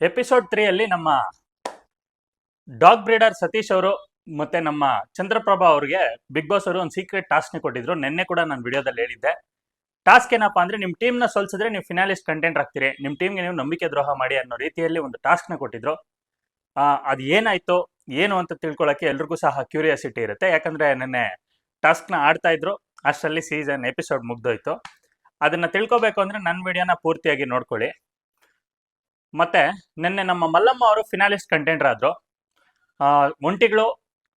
Episode three ಅಲ್ಲಿ ನಮ್ಮ dog breeder Satish ಅವರು ಮತ್ತೆ ನಮ್ಮ ಚಂದ್ರಪ್ರಭಾ ಅವ್ರಿಗೆ ಬಿಗ್ ಬಾಸ್ ಅವರು ಒಂದು ಸೀಕ್ರೆಟ್ ಟಾಸ್ಕ್ ಕೊಟ್ಟಿದ್ರು. ನಿನ್ನೆ ಕೂಡ ನಾನು ವಿಡಿಯೋದಲ್ಲಿ ಹೇಳಿದ್ದೆ. ಟಾಸ್ಕ್ ಏನಪ್ಪಾ ಅಂದ್ರೆ ನಿಮ್ಮ ನ ಸೋಲ್ಸಿದ್ರೆ ನೀವು ಫಿನಾಲಿಸ್ಟ್ ಕಂಟೆಂಟ್ ಆಗ್ತೀರಿ ನಿಮ್ಮ ಟೀಮ್ಗೆ ನೀವು ನಂಬಿಕೆ ದ್ರೋಹ ಮಾಡಿ ಅನ್ನೋ ರೀತಿಯಲ್ಲಿ ಒಂದು ಟಾಸ್ಕ್ನ ಕೊಟ್ಟಿದ್ರು. ಅದ್ ಏನಾಯ್ತು, ಏನು ಅಂತ ತಿಳ್ಕೊಳಕ್ಕೆ ಎಲ್ರಿಗೂ ಸಹ ಕ್ಯೂರಿಯಾಸಿಟಿ ಇರುತ್ತೆ. ಯಾಕಂದ್ರೆ ನಿನ್ನೆ ನ ಆಡ್ತಾ ಇದ್ರು. ಅಷ್ಟರಲ್ಲಿ ಸೀಸನ್ ಎಪಿಸೋಡ್ ಮುಗ್ದೋಯ್ತು. ಅದನ್ನ ತಿಳ್ಕೊಬೇಕು ಅಂದ್ರೆ ನನ್ನ ವಿಡಿಯೋನ ಪೂರ್ತಿಯಾಗಿ ನೋಡ್ಕೊಳ್ಳಿ. ಮತ್ತೆ ನಿನ್ನೆ ನಮ್ಮ ಮಲ್ಲಮ್ಮ ಅವರು ಫಿನಾಲಿಸ್ಟ್ ಕಂಟೆಂಟರ್ ಆದ್ರು. ಒಂಟಿಗಳು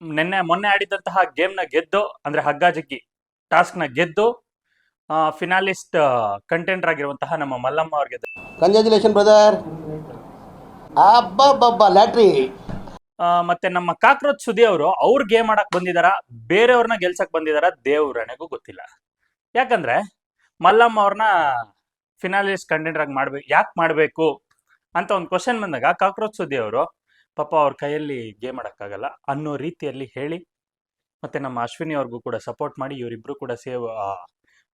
ನಿನ್ನೆ ಮೊನ್ನೆ ಆಡಿದಂತಹ ಗೇಮ್ನ ಗೆದ್ದು ಅಂದ್ರೆ ಹಗ್ಗ ಜಗ್ಗಿ ಟಾಸ್ಕ್ನ ಗೆದ್ದು ಫಿನಾಲಿಸ್ಟ್ ಕಂಟೆಂಟರ್ ಆಗಿರುವಂತಹ ನಮ್ಮ ಮಲ್ಲಮ್ಮ ಅವ್ರಿಗೆ ಕಂಗ್ರ್ಯಾಚುಲೇಷನ್ ಬ್ರದರ್ ಅಬ್ಬಬ್ಬಬ್ಬ ಲ್ಯಾಟ್ರಿ ಮತ್ತೆ ನಮ್ಮ ಕಾಕ್ರೋಚ್ ಸುದಿ ಅವರು ಅವ್ರು ಗೇಮ್ ಆಡಕ್ ಬಂದಿದಾರ ಬೇರೆಯವ್ರನ್ನ ಗೆಲ್ಸಕ್ ಬಂದಿದಾರ ದೇವ್ರಣೆಗೂ ಗೊತ್ತಿಲ್ಲ. ಯಾಕಂದ್ರೆ ಮಲ್ಲಮ್ಮ ಅವ್ರನ್ನ ಫಿನಾಲಿಸ್ಟ್ ಕಂಟೆಂಟರ್ ಆಗಿ ಮಾಡ್ಬೇಕು ಯಾಕೆ ಮಾಡ್ಬೇಕು? ಅಂತ ಒಂದು ಕ್ವಶನ್ ಬಂದಾಗ, ಕಾಕ್ರೋಚ್ ಸುದ್ದಿ ಅವರು ಪಾಪ ಅವ್ರ ಕೈಯಲ್ಲಿ ಗೇಮ್ ಆಡಕ್ಕಾಗಲ್ಲ ಅನ್ನೋ ರೀತಿಯಲ್ಲಿ ಹೇಳಿ, ಮತ್ತೆ ನಮ್ಮ ಅಶ್ವಿನಿ ಅವ್ರಿಗೂ ಕೂಡ ಸಪೋರ್ಟ್ ಮಾಡಿ ಇವರಿಬ್ರು ಕೂಡ ಸೇವ್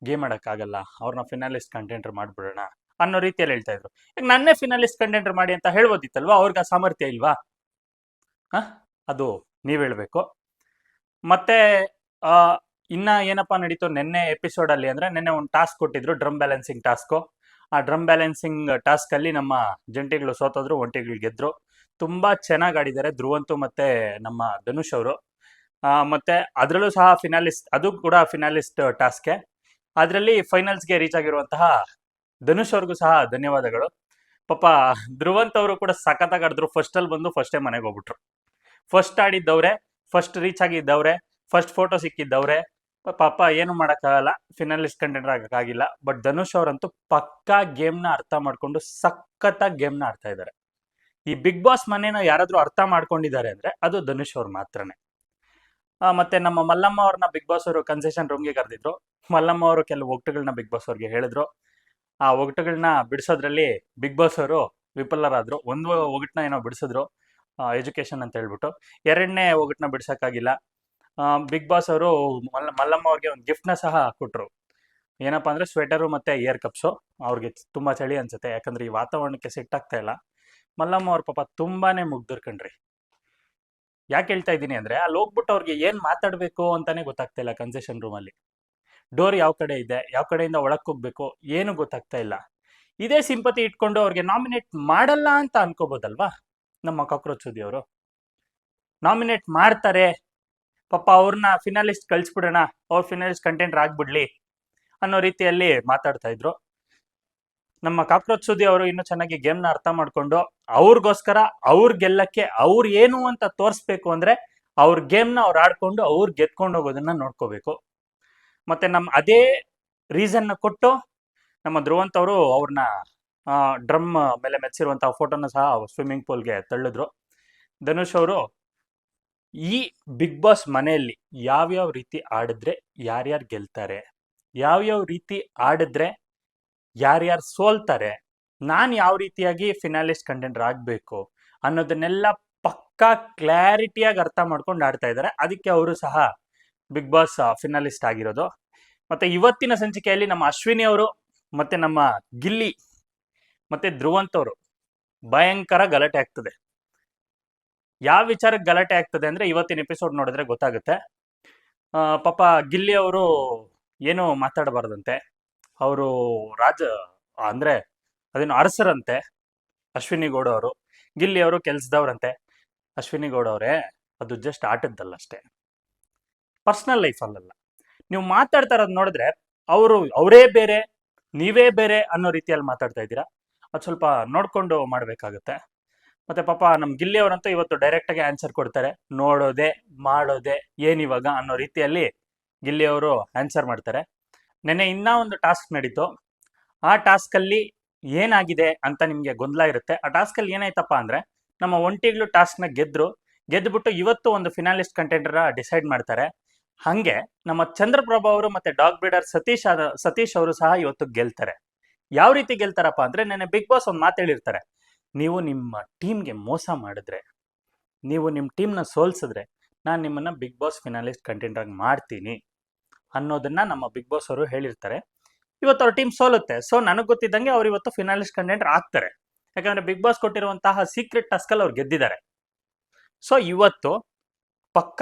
ಗೇಮ್ ಆಡಕ್ಕಾಗಲ್ಲ ಅವ್ರನ್ನ ಫಿನಾಲಿಸ್ಟ್ ಕಂಟೆಂಟರ್ ಮಾಡ್ಬಿಡೋಣ ಅನ್ನೋ ರೀತಿಯಲ್ಲಿ ಹೇಳ್ತಾ ಇದ್ರು. ಈಗ ನನ್ನೇ ಫಿನಾಲಿಸ್ಟ್ ಕಂಟೆಂಟರ್ ಮಾಡಿ ಅಂತ ಹೇಳ್ಬೋದಿತ್ತಲ್ವಾ? ಅವ್ರಿಗೆ ಆ ಸಾಮರ್ಥ್ಯ ಇಲ್ವಾ? ಹಾ? ಅದು ನೀವ್ ಹೇಳ್ಬೇಕು. ಮತ್ತೆ ಇನ್ನ ಏನಪ್ಪ ನಡೀತು? ನಿನ್ನೆ ಎಪಿಸೋಡ್ ಅಲ್ಲಿ ಅಂದ್ರೆ ನಿನ್ನೆ ಒಂದು ಟಾಸ್ಕ್ ಕೊಟ್ಟಿದ್ರು ಡ್ರಮ್ ಬ್ಯಾಲೆನ್ಸಿಂಗ್ ಟಾಸ್ಕ್ ಆ ಡ್ರಮ್ ಬ್ಯಾಲೆನ್ಸಿಂಗ್ ಟಾಸ್ಕ್ ಅಲ್ಲಿ ನಮ್ಮ ಜಂಟಿಗಳು ಸೋತದ್ರು, ಒಂಟಿಗಳು ಗೆದ್ರು. ತುಂಬಾ ಚೆನ್ನಾಗಿ ಆಡಿದ್ದಾರೆ ಧ್ರುವಂತು ಮತ್ತೆ ನಮ್ಮ ಧನುಷ್ ಅವರು. ಮತ್ತೆ ಅದರಲ್ಲೂ ಸಹ ಫಿನಾಲಿಸ್ಟ್ ಅದು ಕೂಡ ಫಿನಾಲಿಸ್ಟ್ ಟಾಸ್ಕೆ. ಅದರಲ್ಲಿ ಫೈನಲ್ಸ್ಗೆ ರೀಚ್ ಆಗಿರುವಂತಹ ಧನುಷ್ ಅವ್ರಿಗೂ ಸಹ ಧನ್ಯವಾದಗಳು. ಪಾಪ ಧ್ರುವಂತ್ ಅವರು ಕೂಡ ಸಖತ್ತಾಗಿ ಆಡಿದ್ರು. ಫಸ್ಟ್ ಅಲ್ಲಿ ಬಂದು ಫಸ್ಟೇ ಮನೆಗೆ ಹೋಗ್ಬಿಟ್ರು. ಫಸ್ಟ್ ಆಡಿದ್ದವ್ರೆ ಫಸ್ಟ್ ರೀಚ್ ಆಗಿದ್ದವ್ರೆ ಫಸ್ಟ್ ಫೋಟೋ ಸಿಕ್ಕಿದ್ದವ್ರೆ ಪಾಪ ಏನು ಮಾಡೋಕ್ಕಾಗಲ್ಲ ಫಿನಾಲಿಸ್ಟ್ ಕಂಟೆಂಡರ್ ಆಗೋಕ್ಕಾಗಿಲ್ಲ ಬಟ್ ಧನುಷ್ ಅವರಂತೂ ಪಕ್ಕಾ ಗೇಮ್ನ ಅರ್ಥ ಮಾಡ್ಕೊಂಡು ಸಖತ್ತಾಗಿ ಗೇಮ್ನ ಆಡ್ತಾ ಇದ್ದಾರೆ ಈ ಬಿಗ್ ಬಾಸ್ ಮನೇನ ಯಾರಾದ್ರೂ ಅರ್ಥ ಮಾಡ್ಕೊಂಡಿದ್ದಾರೆ ಅಂದ್ರೆ ಅದು ಧನುಷ್ ಅವ್ರು ಮಾತ್ರನೇ. ಮತ್ತೆ ನಮ್ಮ ಮಲ್ಲಮ್ಮ ಅವ್ರನ್ನ ಬಿಗ್ ಬಾಸ್ ಅವರು ಕನ್ಸೆಷನ್ ರೂಮ್ಗೆ ಕರೆದಿದ್ರು. ಮಲ್ಲಮ್ಮ ಅವರು ಕೆಲವು ಒಗ್ಟುಗಳನ್ನ ಬಿಗ್ ಬಾಸ್ ಅವ್ರಿಗೆ ಹೇಳಿದ್ರು. ಆ ಒಗಟುಗಳನ್ನ ಬಿಡಿಸೋದ್ರಲ್ಲಿ ಬಿಗ್ ಬಾಸ್ ಅವರು ವಿಫಲರಾದ್ರು. ಒಂದು ಒಗಟ್ನ ಏನೋ ಬಿಡಿಸಿದ್ರು. ಎಜುಕೇಶನ್ ಅಂತ ಹೇಳ್ಬಿಟ್ಟು. ಎರಡನೇ ಒಗಟನ್ನ ಬಿಡ್ಸಕ್ಕಾಗಿಲ್ಲ. ಬಿಗ್ ಬಾಸ್ ಅವರು ಮಲ್ಲ, ಮಲ್ಲಮ್ಮ ಅವ್ರಿಗೆ ಒಂದು ಗಿಫ್ಟ್ನ ಸಹ ಕೊಟ್ಟರು ಏನಪ್ಪಾ ಅಂದರೆ ಸ್ವೆಟರು ಮತ್ತೆ ಇಯರ್ ಕಪ್ಸು ಅವ್ರಿಗೆ ತುಂಬಾ ಚಳಿ ಅನ್ಸುತ್ತೆ. ಯಾಕಂದ್ರೆ ಈ ವಾತಾವರಣಕ್ಕೆ ಸೆಟ್ ಆಗ್ತಾ ಇಲ್ಲ. ಮಲ್ಲಮ್ಮ ಅವ್ರ ಪಾಪ ತುಂಬಾನೇ ಮುಗ್ದರ್ ಕಣ್ರಿ. ಯಾಕೆ ಹೇಳ್ತಾ ಇದ್ದೀನಿ ಅಂದ್ರೆ ಅಲ್ಲಿ ಹೋಗ್ಬಿಟ್ಟು ಅವ್ರಿಗೆ ಏನು ಮಾತಾಡಬೇಕು ಅಂತಲೇ ಗೊತ್ತಾಗ್ತಾ ಇಲ್ಲ ಕನ್ಸೆಷನ್ ರೂಮಲ್ಲಿ ಡೋರ್ ಯಾವ ಕಡೆ ಇದೆ, ಯಾವ ಕಡೆಯಿಂದ ಒಳಕ್ಕೆ ಹೋಗ್ಬೇಕು ಏನು ಗೊತ್ತಾಗ್ತಾ ಇಲ್ಲ. ಇದೇ ಸಿಂಪತಿ ಇಟ್ಕೊಂಡು ಅವ್ರಿಗೆ ನಾಮಿನೇಟ್ ಮಾಡಲ್ಲ ಅಂತ ಅನ್ಕೋಬೋದಲ್ವಾ? ನಮ್ಮ ಕಾಕ್ರೋಚ್ ಸುದ್ದಿ ಅವರು. ನಾಮಿನೇಟ್ ಮಾಡ್ತಾರೆ. ಪಾಪ ಅವ್ರನ್ನ ಫಿನಾಲಿಸ್ಟ್ ಕಳ್ಸಿಬಿಡೋಣ, ಅವ್ರ ಫಿನಾಲಿಸ್ಟ್ ಕಂಟೆಂಟ್ ಆಗ್ಬಿಡ್ಲಿ ಅನ್ನೋ ರೀತಿಯಲ್ಲಿ ಮಾತಾಡ್ತಾ ಇದ್ರು. ನಮ್ಮ ಕಾಕ್ರೋಚ್ ಸುದ್ದಿ ಅವರು ಇನ್ನೂ ಚೆನ್ನಾಗಿ ಗೇಮ್ನ ಅರ್ಥ ಮಾಡ್ಕೊಂಡು ಅವ್ರಿಗೋಸ್ಕರ ಅವ್ರ ಗೆಲ್ಲಕ್ಕೆ ಅವ್ರು ಏನು ಅಂತ ತೋರಿಸ್ಬೇಕು ಅಂದ್ರೆ ಅವ್ರ ಗೇಮ್ನ ಅವ್ರು ಆಡ್ಕೊಂಡು ಅವ್ರು ಗೆದ್ಕೊಂಡು ಹೋಗೋದನ್ನ ನೋಡ್ಕೋಬೇಕು. ಮತ್ತೆ ನಮ್ಮ ಅದೇ ರೀಸನ್ನ ಕೊಟ್ಟು ನಮ್ಮ ಧ್ರುವಂತ ಅವರು ಅವ್ರನ್ನ ಡ್ರಮ್ ಮೇಲೆ ಮೆಚ್ಚಿರುವಂತಹ ಫೋಟೋನ ಸಹ ಸ್ವಿಮ್ಮಿಂಗ್ ಪೂಲ್ಗೆ ತಳ್ಳಿದ್ರು. ಧನುಷ್ ಅವರು ಈ ಬಿಗ್ ಬಾಸ್ ಮನೆಯಲ್ಲಿ ಯಾವ್ಯಾವ ರೀತಿ ಆಡಿದ್ರೆ ಯಾರ್ಯಾರು ಗೆಲ್ತಾರೆ, ಯಾವ್ಯಾವ ರೀತಿ ಆಡಿದ್ರೆ ಯಾರ್ಯಾರು ಸೋಲ್ತಾರೆ, ನಾನು ಯಾವ ರೀತಿಯಾಗಿ ಫಿನಾಲಿಸ್ಟ್ ಕಂಟೆಂಟರ್ ಆಗಬೇಕು ಅನ್ನೋದನ್ನೆಲ್ಲ ಪಕ್ಕಾ ಕ್ಲಾರಿಟಿಯಾಗಿ ಅರ್ಥ ಮಾಡ್ಕೊಂಡು ಆಡ್ತಾ ಇದ್ದಾರೆ ಅದಕ್ಕೆ ಅವರು ಸಹ ಬಿಗ್ ಬಾಸ್ ಫಿನಾಲಿಸ್ಟ್ ಆಗಿರೋದು. ಮತ್ತೆ ಇವತ್ತಿನ ಸಂಚಿಕೆಯಲ್ಲಿ ನಮ್ಮ ಅಶ್ವಿನಿ ಅವರು ಮತ್ತೆ ನಮ್ಮ ಗಿಲ್ಲಿ ಮತ್ತೆ ಧ್ರುವಂತ್ ಅವರು ಭಯಂಕರ ಗಲಾಟೆ ಆಗ್ತದೆ. ಯಾವ ವಿಚಾರಕ್ಕೆ ಗಲಾಟೆ ಆಗ್ತದೆ ಅಂದ್ರೆ ಇವತ್ತಿನ ಎಪಿಸೋಡ್ ನೋಡಿದ್ರೆ ಗೊತ್ತಾಗುತ್ತೆ. ಪಾಪ ಗಿಲ್ಲಿ ಅವರು ಏನು ಮಾತಾಡಬಾರ್ದಂತೆ. ಅವರು ರಾಜ, ಅಂದ್ರೆ ಅದೇನು ಅರಸರಂತೆ, ಅಶ್ವಿನಿ ಗೌಡ ಅವರು. ಗಿಲ್ಲಿ ಅವರು ಕೆಲ್ಸದವ್ರಂತೆ. ಅಶ್ವಿನಿ ಗೌಡ ಅವರೇ, ಅದು ಜಸ್ಟ್ ಆಟದ್ದಲ್ಲ ಅಷ್ಟೇ. ಪರ್ಸ್ನಲ್ ಲೈಫ್ ಅಲ್ಲಲ್ಲ. ನೀವು ಮಾತಾಡ್ತಾ ಇರೋದು ನೋಡಿದ್ರೆ ಅವರು, ಅವರೇ ಬೇರೆ, ನೀವೇ ಬೇರೆ ಅನ್ನೋ ರೀತಿಯಲ್ಲಿ ಮಾತಾಡ್ತಾ ಇದ್ದೀರಾ. ಅದು ಸ್ವಲ್ಪ ನೋಡ್ಕೊಂಡು ಮಾಡಬೇಕಾಗುತ್ತೆ. ಮತ್ತೆ ಪಾಪ ನಮ್ ಗಿಲ್ಲಿ ಅವರಂತೂ ಇವತ್ತು ಡೈರೆಕ್ಟ್ ಆಗಿ ಆನ್ಸರ್ ಕೊಡ್ತಾರೆ. ನೋಡೋದೆ, ಮಾಡೋದೆ ಏನಿವಾಗ ಅನ್ನೋ ರೀತಿಯಲ್ಲಿ ಗಿಲ್ಲಿ ಅವರು ಆನ್ಸರ್ ಮಾಡ್ತಾರೆ. ನೆನ್ನೆ ಇನ್ನ ಒಂದು ಟಾಸ್ಕ್ ನಡೀತು. ಆ ಟಾಸ್ಕ್ ಅಲ್ಲಿ ಏನಾಗಿದೆ ಅಂತ ನಿಮ್ಗೆ ಗೊಂದಲ ಇರುತ್ತೆ. ಆ ಟಾಸ್ಕ್ ಅಲ್ಲಿ ಏನಾಯ್ತಪ್ಪ ಅಂದ್ರೆ, ನಮ್ಮ ಒಂಟಿಗಳು ಟಾಸ್ಕ್ನ ಗೆದ್ರು. ಗೆದ್ಬಿಟ್ಟು ಇವತ್ತು ಒಂದು ಫಿನಾಲಿಸ್ಟ್ ಕಂಟೆಂಟರ್ ಡಿಸೈಡ್ ಮಾಡ್ತಾರೆ. ಹಂಗೆ ನಮ್ಮ ಚಂದ್ರಪ್ರಭಾ ಅವರು ಮತ್ತೆ ಡಾಗ್ ಬ್ರೀಡರ್ ಸತೀಶ್ ಆದ- ಸತೀಶ್ ಅವರು ಸಹ ಇವತ್ತು ಗೆಲ್ತಾರೆ. ಯಾವ ರೀತಿ ಗೆಲ್ತಾರಪ್ಪ ಅಂದ್ರೆ, ನೆನ್ನೆ ಬಿಗ್ ಬಾಸ್ ಒಂದು ಮಾತು ಹೇಳಿರ್ತಾರೆ. ನೀವು ನಿಮ್ಮ ಟೀಮ್ಗೆ ಮೋಸ ಮಾಡಿದ್ರೆ, ನೀವು ನಿಮ್ಮ ಟೀಮ್ನ ಸೋಲ್ಸಿದ್ರೆ ನಾನು ನಿಮ್ಮನ್ನ ಬಿಗ್ ಬಾಸ್ ಫಿನಾಲಿಸ್ಟ್ ಕಂಟೆಂಟರ್ ಆಗಿ ಮಾಡ್ತೀನಿ ಅನ್ನೋದನ್ನ ನಮ್ಮ ಬಿಗ್ ಬಾಸ್ ಅವರು ಹೇಳಿರ್ತಾರೆ. ಇವತ್ತು ಅವ್ರ ಟೀಮ್ ಸೋಲುತ್ತೆ. ಸೊ ನನಗೆ ಗೊತ್ತಿದ್ದಂಗೆ ಅವ್ರು ಇವತ್ತು ಫಿನಾಲಿಸ್ಟ್ ಕಂಟೆಂಟರ್ ಆಗ್ತಾರೆ ಯಾಕಂದ್ರೆ ಬಿಗ್ ಬಾಸ್ ಕೊಟ್ಟಿರುವಂತಹ ಸೀಕ್ರೆಟ್ ಟಸ್ಕಲ್ಲಿ ಅವ್ರು ಗೆದ್ದಿದ್ದಾರೆ. ಸೊ ಇವತ್ತು ಪಕ್ಕ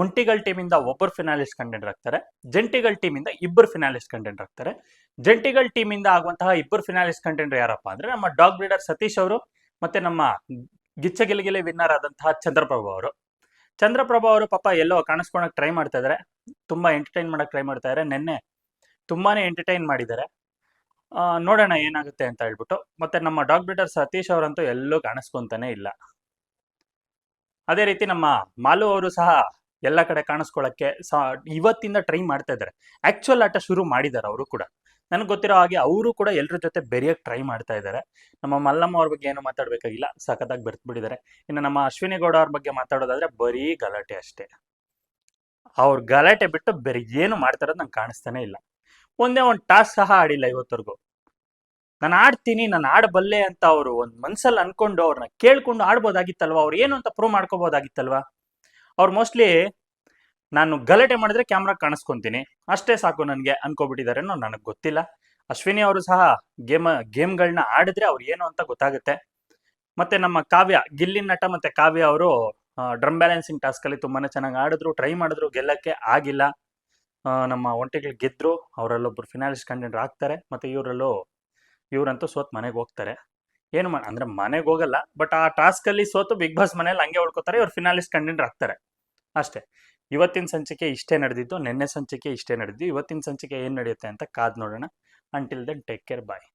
ಒಂಟಿಗಳ ಟೀಮಿಂದ ಒಬ್ಬರು ಫಿನಾಲಿಸ್ಟ್ ಕಂಟೆಂಟ್ ಆಗ್ತಾರೆ ಜಂಟಿಗಳ ಟೀಮಿಂದ ಇಬ್ಬರು ಫಿನಾಲಿಸ್ಟ್ ಕಂಟೆಂಟ್ ಆಗ್ತಾರೆ ಜಂಟಿಗಳ ಟೀಮಿಂದ ಆಗುವಂತಹ ಇಬ್ಬರು ಫಿನಾಲಿಸ್ಟ್ ಕಂಟೆಂಟ್ ಯಾರಪ್ಪ ಅಂದ್ರೆ ನಮ್ಮ ಡಾಗ್ ಬ್ರೀಡರ್ ಸತೀಶ್ ಅವರು. ಮತ್ತೆ ನಮ್ಮ ಗಿಚ್ಚ ಗಿಲಿಗಿಲಿ ವಿನ್ನರ್ ಆದಂತಹ ಚಂದ್ರಪ್ರಭು ಅವರು. ಚಂದ್ರಪ್ರಭು ಅವರು ಪಾಪ ಎಲ್ಲೋ ಕಾಣಿಸ್ಕೊಳಕ್ ಟ್ರೈ ಮಾಡ್ತಾ ಇದಾರೆ. ತುಂಬಾ ಎಂಟರ್ಟೈನ್ ಮಾಡಕ್ ಟ್ರೈ ಮಾಡ್ತಾ ಇದಾರೆ. ನಿನ್ನೆ ತುಂಬಾನೇ ಎಂಟರ್ಟೈನ್ ಮಾಡಿದ್ದಾರೆ. ನೋಡೋಣ ಏನಾಗುತ್ತೆ ಅಂತ ಹೇಳ್ಬಿಟ್ಟು. ಮತ್ತೆ ನಮ್ಮ ಡಾಗ್ ಸತೀಶ್ ಅವರಂತೂ ಎಲ್ಲೂ ಕಾಣಿಸ್ಕೊಂತಾನೆ ಇಲ್ಲ. ಅದೇ ರೀತಿ ನಮ್ಮ ಮಾಲು ಅವರು ಸಹ ಎಲ್ಲ ಕಡೆ ಕಾಣಿಸ್ಕೊಳಕ್ಕೆ ಸ, ಇವತ್ತಿಂದ ಟ್ರೈ ಮಾಡ್ತಾ ಇದ್ದಾರೆ ಆಕ್ಚುಯಲ್ ಆಟ ಶುರು ಮಾಡಿದ್ದಾರೆ ಅವರು ಕೂಡ. ನನಗೆ ಗೊತ್ತಿರೋ ಹಾಗೆ ಅವರು ಕೂಡ ಎಲ್ಲರ ಜೊತೆ ಬೆರೆಯಕ್ಕೆ ಟ್ರೈ ಮಾಡ್ತಾ ಇದ್ದಾರೆ ನಮ್ಮ ಮಲ್ಲಮ್ಮ ಅವ್ರ ಬಗ್ಗೆ ಏನು ಮಾತಾಡ್ಬೇಕಾಗಿಲ್ಲ, ಸಖತ್ತಾಗಿ ಬೆರ್ತ್ ಬಿಟ್ಟಿದ್ದಾರೆ ಇನ್ನು ನಮ್ಮ ಅಶ್ವಿನಿ ಗೌಡ ಅವ್ರ ಬಗ್ಗೆ ಮಾತಾಡೋದಾದ್ರೆ ಬರೀ ಗಲಾಟೆ ಅಷ್ಟೇ. ಅವ್ರ ಗಲಾಟೆ ಬಿಟ್ಟು ಬೇರೆ ಏನು ಮಾಡ್ತಾರೋದು ನಂಗೆ ಕಾಣಿಸ್ತಾನೆ ಇಲ್ಲ. ಒಂದೇ ಒಂದು ಟಾಸ್ ಸಹ ಆಡಿಲ್ಲ ಇವತ್ತವರೆಗೂ ನಾನು ಆಡ್ತೀನಿ, ನಾನು ಆಡಬಲ್ಲೆ ಅಂತ ಅವರು ಒಂದು ಮನ್ಸಲ್ಲಿ ಅನ್ಕೊಂಡು ಅವ್ರನ್ನ ಕೇಳ್ಕೊಂಡು ಆಡ್ಬೋದಾಗಿತ್ತಲ್ವಾ? ಅವ್ರು ಏನು ಅಂತ ಪ್ರೂವ್ ಮಾಡ್ಕೋಬೋದಾಗಿತ್ತಲ್ವಾ? ಅವ್ರು ಮೋಸ್ಟ್ಲಿ ನಾನು ಗಲಾಟೆ ಮಾಡಿದ್ರೆ ಕ್ಯಾಮ್ರಾ ಕಾಣಿಸ್ಕೊಂತೀನಿ. ಅಷ್ಟೇ ಸಾಕು ನನಗೆ ಅನ್ಕೋಬಿಟ್ಟಿದಾರೇನೋ ನನಗೆ ಗೊತ್ತಿಲ್ಲ. ಅಶ್ವಿನಿ ಅವರು ಸಹ ಗೇಮ್ ಗೇಮ್ಗಳನ್ನ ಆಡಿದ್ರೆ ಅವ್ರು ಏನು ಅಂತ ಗೊತ್ತಾಗುತ್ತೆ. ಮತ್ತೆ ನಮ್ಮ ಕಾವ್ಯ, ಗಿಲ್ಲಿನ ನಟ ಮತ್ತೆ ಕಾವ್ಯ ಅವರು ಡ್ರಮ್ ಬ್ಯಾಲೆನ್ಸಿಂಗ್ ಟಾಸ್ಕ್ ಅಲ್ಲಿ ತುಂಬಾನೇ ಚೆನ್ನಾಗಿ ಆಡಿದ್ರು ಟ್ರೈ ಮಾಡಿದ್ರು, ಗೆಲ್ಲಕ್ಕೆ ಆಗಿಲ್ಲ. ನಮ್ಮ ಒಂಟಿಗಳು ಗೆದ್ರು, ಅವರಲ್ಲೊಬ್ರು ಫಿನಾಲಿಸ್ಟ್ ಕಂಟೆಂಟ್ ಆಗ್ತಾರೆ, ಮತ್ತೆ ಇವರಲ್ಲೂ, ಇವರಂತೂ ಸೋತ್ ಮನೆಗೆ ಹೋಗ್ತಾರೆ. ಏನು ಮಾಡ ಅಂದ್ರೆ ಮನೆಗೆ ಹೋಗಲ್ಲ ಬಟ್ ಆ ಟಾಸ್ಕ್ ಅಲ್ಲಿ ಸೋತು ಬಿಗ್ ಬಾಸ್ ಮನೇಲಿ ಹಂಗೆ ಉಳ್ಕೋತಾರೆ, ಇವ್ರು ಫಿನಾಲಿಸ್ಟ್ ಕಂಟೆಂಟ್ ಆಗ್ತಾರೆ. ಅಷ್ಟೇ. ಇವತ್ತಿನ ಸಂಚಿಕೆ ಇಷ್ಟೇ ನಡೆದಿದ್ದು, ನಿನ್ನೆ ಸಂಚಿಕೆ ಇಷ್ಟೇ ನಡೆದಿದ್ದು, ಇವತ್ತಿನ ಸಂಚಿಕೆ ಏನು ನಡೆಯುತ್ತೆ ಅಂತ ಕಾದು ನೋಡೋಣ. Until then take care bye